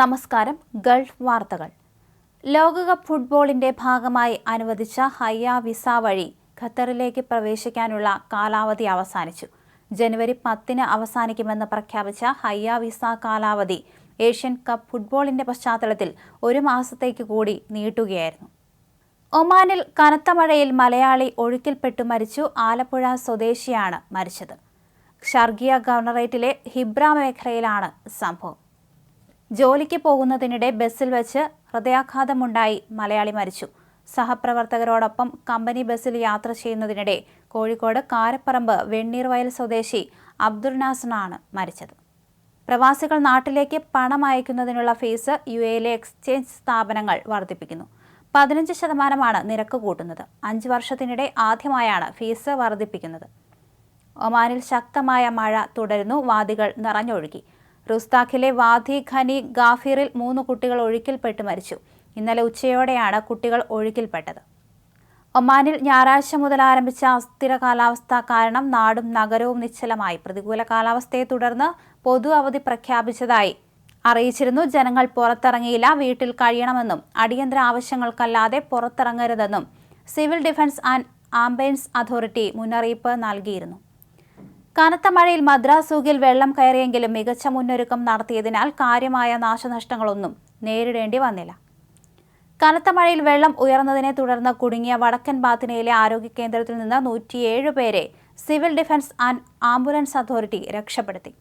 നമസ്കാരം ഗൾഫ് വാർത്തകൾ. ലോകകപ്പ് ഫുട്ബോളിന്റെ ഭാഗമായി അനുവദിച്ച ഹയ്യ വിസ വഴി ഖത്തറിലേക്ക് പ്രവേശിക്കാനുള്ള കാലാവധി അവസാനിച്ചു. ജനുവരി പത്തിന് അവസാനിക്കുമെന്ന് പ്രഖ്യാപിച്ച ഹയ്യ വിസ കാലാവധി ഏഷ്യൻ കപ്പ് ഫുട്ബോളിന്റെ പശ്ചാത്തലത്തിൽ ഒരു മാസത്തേക്ക് കൂടി നീട്ടുകയായിരുന്നു. ഒമാനിൽ കനത്ത മഴയിൽ മലയാളി ഒഴുക്കിൽപ്പെട്ടു മരിച്ചു ആലപ്പുഴ സ്വദേശിയാണ് മരിച്ചത്. ഷർഗിയ ഗവർണറേറ്റിലെ ഹിബ്ര മേഖലയിലാണ് സംഭവം. ജോലിക്ക് പോകുന്നതിനിടെ ബസ്സിൽ വെച്ച് ഹൃദയാഘാതമുണ്ടായി. മലയാളി മരിച്ചു. സഹപ്രവർത്തകരോടൊപ്പം കമ്പനി ബസ്സിൽ യാത്ര ചെയ്യുന്നതിനിടെ കോഴിക്കോട് കാരപ്പറമ്പ് വെണ്ണീർവയൽ സ്വദേശി അബ്ദുൾ നാസറാണ് മരിച്ചത്. പ്രവാസികൾ നാട്ടിലേക്ക് പണം അയക്കുന്നതിനുള്ള ഫീസ് യു എയിലെ എക്സ്ചേഞ്ച് സ്ഥാപനങ്ങൾ വർദ്ധിപ്പിക്കുന്നു. പതിനഞ്ച് ശതമാനമാണ് നിരക്ക് കൂട്ടുന്നത്. അഞ്ച് വർഷത്തിനിടെ ആദ്യമായാണ് ഫീസ് വർദ്ധിപ്പിക്കുന്നത്. ഒമാനിൽ ശക്തമായ മഴ തുടരുന്നു. വാദികൾ നിറഞ്ഞൊഴുകി. റുസ്താഖിലെ വാദി ഖനി ഗാഫിറിൽ മൂന്ന് കുട്ടികൾ ഒഴുക്കിൽപ്പെട്ട് മരിച്ചു. ഇന്നലെ ഉച്ചയോടെയാണ് കുട്ടികൾ ഒഴുക്കിൽപ്പെട്ടത്. ഒമാനിൽ ഞായറാഴ്ച മുതൽ ആരംഭിച്ച അസ്ഥിര കാലാവസ്ഥ കാരണം നാടും നഗരവും നിശ്ചലമായി. പ്രതികൂല കാലാവസ്ഥയെ തുടർന്ന് പൊതു അവധി പ്രഖ്യാപിച്ചതായി അറിയിച്ചിരുന്നു. ജനങ്ങൾ പുറത്തിറങ്ങിയില്ല. വീട്ടിൽ കഴിയണമെന്നും അടിയന്തര ആവശ്യങ്ങൾക്കല്ലാതെ പുറത്തിറങ്ങരുതെന്നും civil defence and ambulance authority മുന്നറിയിപ്പ് നൽകിയിരുന്നു. കനത്ത മഴയിൽ മദ്രാസൂകിൽ വെള്ളം കയറിയെങ്കിലും മികച്ച മുന്നൊരുക്കം നടത്തിയതിനാൽ കാര്യമായ നാശനഷ്ടങ്ങളൊന്നും നേരിടേണ്ടി വന്നില്ല. കനത്ത മഴയിൽ വെള്ളം ഉയർന്നതിനെ തുടർന്ന് കുടുങ്ങിയ വടക്കൻ ബാത്തിനയിലെ ആരോഗ്യ കേന്ദ്രത്തിൽ നിന്ന് നൂറ്റിയേഴ് പേരെ civil defence and ambulance authority രക്ഷപ്പെടുത്തി.